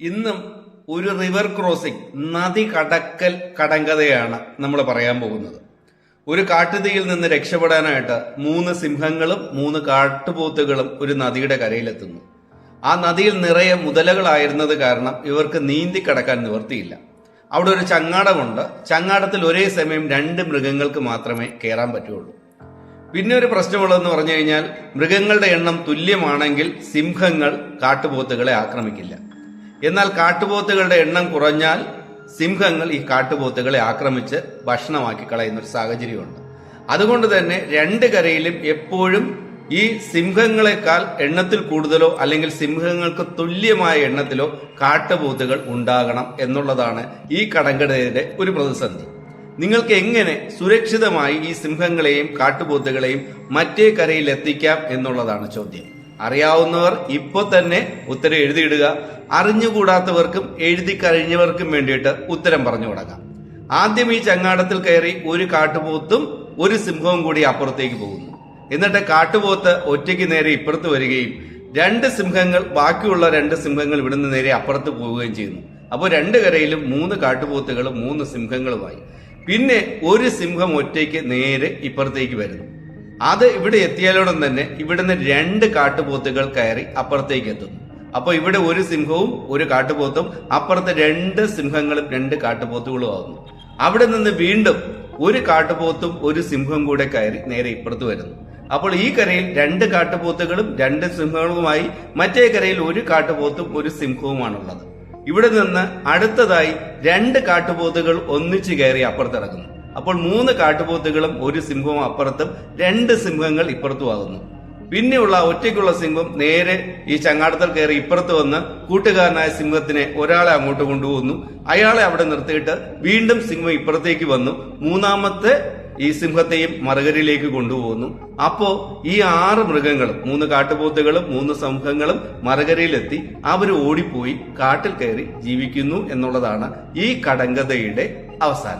ഇന്നും ഒരു river crossing നദി കടക്കൽ കടങ്കഥയാണ് നമ്മൾ പറയാൻ പോകുന്നത്. ഒരു കാട്ടുതീയിൽ നിന്ന് രക്ഷപ്പെടാനായിട്ട് മൂന്ന് സിംഹങ്ങളും മൂന്ന് കാട്ടുപോത്തുകളും ഒരു നദിയുടെ കരയിലെത്തുന്നു. ആ നദിയിൽ നിറയെ മുതലകളായിരുന്നത് കാരണം ഇവർക്ക് നീന്തി കടക്കാൻ നിവർത്തിയില്ല അവിടെ ഒരു ചങ്ങാടമുണ്ട്. ചങ്ങാടത്തിൽ ഒരേ സമയം രണ്ട് മൃഗങ്ങൾക്ക് മാത്രമേ കയറാൻ പറ്റുള്ളൂ. പിന്നെ ഒരു പ്രശ്നമുള്ളതെന്ന് പറഞ്ഞു കഴിഞ്ഞാൽ മൃഗങ്ങളുടെ എണ്ണം തുല്യമാണെങ്കിൽ സിംഹങ്ങൾ കാട്ടുപോത്തുകളെ ആക്രമിക്കില്ല. എന്നാൽ കാട്ടുപോത്തുകളുടെ എണ്ണം കുറഞ്ഞാൽ സിംഹങ്ങൾ ഈ കാട്ടുപോത്തുകളെ ആക്രമിച്ച് ഭക്ഷണമാക്കി കളയുന്ന ഒരു സാഹചര്യമുണ്ട്. അതുകൊണ്ട് തന്നെ രണ്ട് കരയിലും എപ്പോഴും ഈ സിംഹങ്ങളെക്കാൾ എണ്ണത്തിൽ കൂടുതലോ അല്ലെങ്കിൽ സിംഹങ്ങൾക്ക് തുല്യമായ എണ്ണത്തിലോ കാട്ടുപോത്തുകൾ ഉണ്ടാകണം എന്നുള്ളതാണ് ഈ കടങ്കടയുടെ ഒരു പ്രതിസന്ധി. നിങ്ങൾക്ക് എങ്ങനെ സുരക്ഷിതമായി ഈ സിംഹങ്ങളെയും കാട്ടുപോത്തുകളെയും മറ്റേ കരയിൽ എത്തിക്കാം എന്നുള്ളതാണ് ചോദ്യം. അറിയാവുന്നവർ ഇപ്പോൾ തന്നെ ഉത്തരം എഴുതിയിടുക. അറിഞ്ഞുകൂടാത്തവർക്കും എഴുതി കഴിഞ്ഞവർക്കും വേണ്ടിയിട്ട് ഉത്തരം പറഞ്ഞു കൊടുക്കാം ആദ്യം ഈ ചങ്ങാടത്തിൽ കയറി ഒരു കാട്ടുപോത്തും ഒരു സിംഹവും കൂടി അപ്പുറത്തേക്ക് പോകുന്നു. എന്നിട്ട് കാട്ടുപോത്ത് ഒറ്റയ്ക്ക് നേരെ ഇപ്പുറത്ത് വരികയും രണ്ട് സിംഹങ്ങൾ ബാക്കിയുള്ള രണ്ട് സിംഹങ്ങൾ ഇവിടുന്ന് നേരെ അപ്പുറത്ത് പോവുകയും ചെയ്യുന്നു. അപ്പോൾ രണ്ട് കരയിലും മൂന്ന് കാട്ടുപോത്തുകളും മൂന്ന് സിംഹങ്ങളുമായി. പിന്നെ ഒരു സിംഹം ഒറ്റയ്ക്ക് നേരെ ഇപ്പുറത്തേക്ക് വരുന്നു. അത് ഇവിടെ എത്തിയാലോടം തന്നെ ഇവിടുന്ന് രണ്ട് കാട്ടുപോത്തുകൾ കയറി അപ്പുറത്തേക്ക് എത്തുന്നു അപ്പോൾ ഇവിടെ ഒരു സിംഹവും ഒരു കാട്ടുപോത്തും അപ്പുറത്തെ രണ്ട് സിംഹങ്ങളും രണ്ട് കാട്ടുപോത്തുകളും ആകുന്നു അവിടെ നിന്ന് വീണ്ടും ഒരു കാട്ടുപോത്തും ഒരു സിംഹവും കൂടെ കയറി നേരെ ഇപ്പുറത്ത് വരുന്നു. അപ്പോൾ ഈ കരയിൽ രണ്ട് കാട്ടുപോത്തുകളും രണ്ട് സിംഹങ്ങളുമായി മറ്റേ കരയിൽ ഒരു കാട്ടുപോത്തും ഒരു സിംഹവുമാണുള്ളത്. ഇവിടെ നിന്ന് അടുത്തതായി രണ്ട് കാട്ടുപോത്തുകൾ ഒന്നിച്ചു കയറി അപ്പുറത്തിറങ്ങുന്നു. അപ്പോൾ മൂന്ന് കാട്ടുപോത്തുകളും ഒരു സിംഹവും അപ്പുറത്തും രണ്ട് സിംഹങ്ങൾ ഇപ്പുറത്തുമാകുന്നു. പിന്നെയുള്ള ഒറ്റയ്ക്കുള്ള സിംഹം നേരെ ഈ ചങ്ങാടത്തിൽ കയറി ഇപ്പുറത്ത് വന്ന് കൂട്ടുകാരനായ സിംഹത്തിനെ ഒരാളെ അങ്ങോട്ട് കൊണ്ടുപോകുന്നു. അയാളെ അവിടെ നിർത്തിയിട്ട് വീണ്ടും സിംഹം ഇപ്പുറത്തേക്ക് വന്നു. മൂന്നാമത്തെ ഈ സിംഹത്തെയും മറുകരയിലേക്ക് കൊണ്ടുപോകുന്നു. അപ്പോ ഈ ആറ് മൃഗങ്ങളും മൂന്ന് കാട്ടുപോത്തുകളും മൂന്ന് സിംഹങ്ങളും മറുകരയിലെത്തി അവർ ഓടിപ്പോയി കാട്ടിൽ കയറി ജീവിക്കുന്നു എന്നുള്ളതാണ് ഈ കടങ്കഥയുടെ അവസാനം.